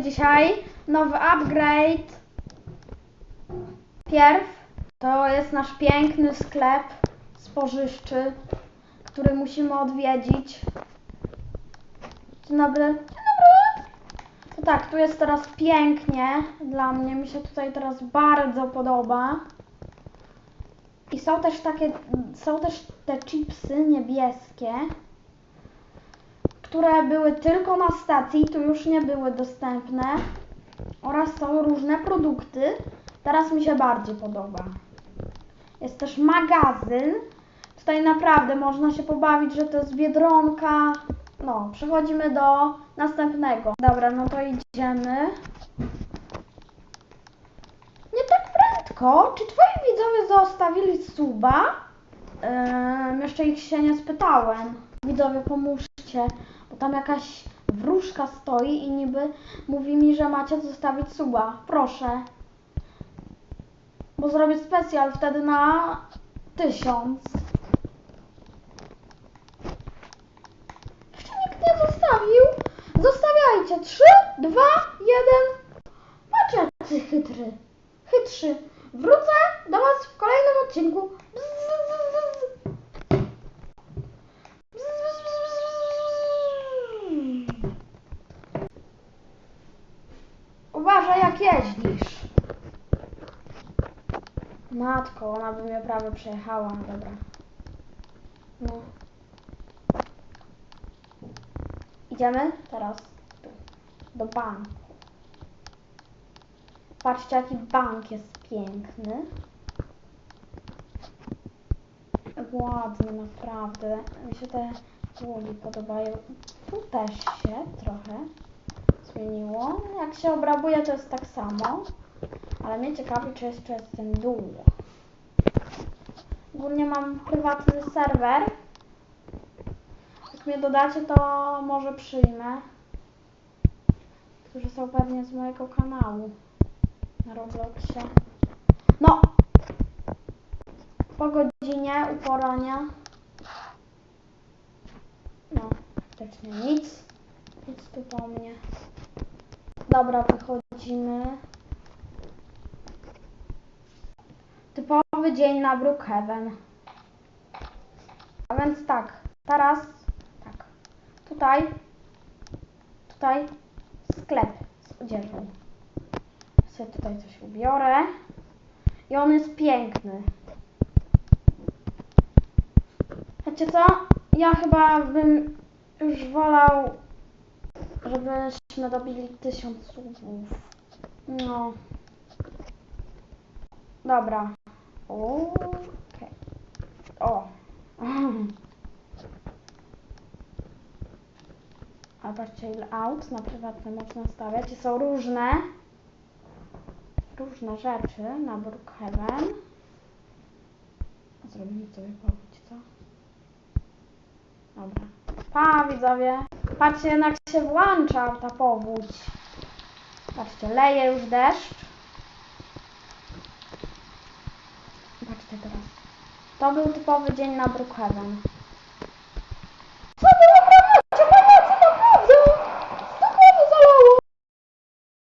dzisiaj nowy upgrade. Pierw to jest nasz piękny sklep spożywczy, który musimy odwiedzić. Dzień dobry. Dzień dobry. To tak, tu jest teraz pięknie. Dla mnie mi się tutaj teraz bardzo podoba. I są też takie, są też te chipsy niebieskie, które były tylko na stacji, tu już nie były dostępne. Oraz są różne produkty. Teraz mi się bardziej podoba. Jest też magazyn. Tutaj naprawdę można się pobawić, że to jest Biedronka. No, przechodzimy do następnego. Dobra, no to idziemy. Nie tak prędko. Czy twoi widzowie zostawili suba? Ym, jeszcze ich się nie spytałem. Widzowie, bo tam jakaś wróżka stoi i niby mówi mi, że macie zostawić suba. Proszę. Bo zrobię specjal wtedy na tysiąc. Jeszcze nikt nie zostawił. Zostawiajcie. Trzy, dwa, jeden. Patrz jacy chytry. Chytrzy. Wrócę do Was w kolejnym odcinku. Bzz, bzz, bzz. Bzz, bzz, bzz, bzz. Uważaj jak jeździsz. Matko, ona by mnie prawie przejechała. Dobra. No. Idziemy teraz do banku. Patrzcie, jaki bank jest piękny. Ładny, naprawdę. Mi się te łuli podobają. Tu też się trochę zmieniło. Jak się obrabuje, to jest tak samo. Ale mnie ciekawi, czy jeszcze jest ten dół. Ogólnie mam prywatny serwer. Jak mnie dodacie, to może przyjmę. Którzy są pewnie z mojego kanału na Robloxie. No! Po godzinie uporania. No, praktycznie nic. Nic tu po mnie. Dobra, wychodzimy. Typowy dzień na Brookhaven. A więc tak, teraz tak. Tutaj, tutaj sklep z odzieżą. Sobie tutaj coś ubiorę. I on jest piękny. Wiecie co? Ja chyba bym już wolał, żebyśmy dobili tysiąc subów. No. Dobra. Okej. O. A patrzcie ile aut na prywatne można stawiać i są różne różne rzeczy na Brookhaven. Zrobimy sobie powódź, co? Dobra. Pa widzowie. Patrzcie, jednak się włącza ta powódź. Patrzcie, leje już deszcz. Patrzcie teraz. To był typowy dzień na Brookhaven.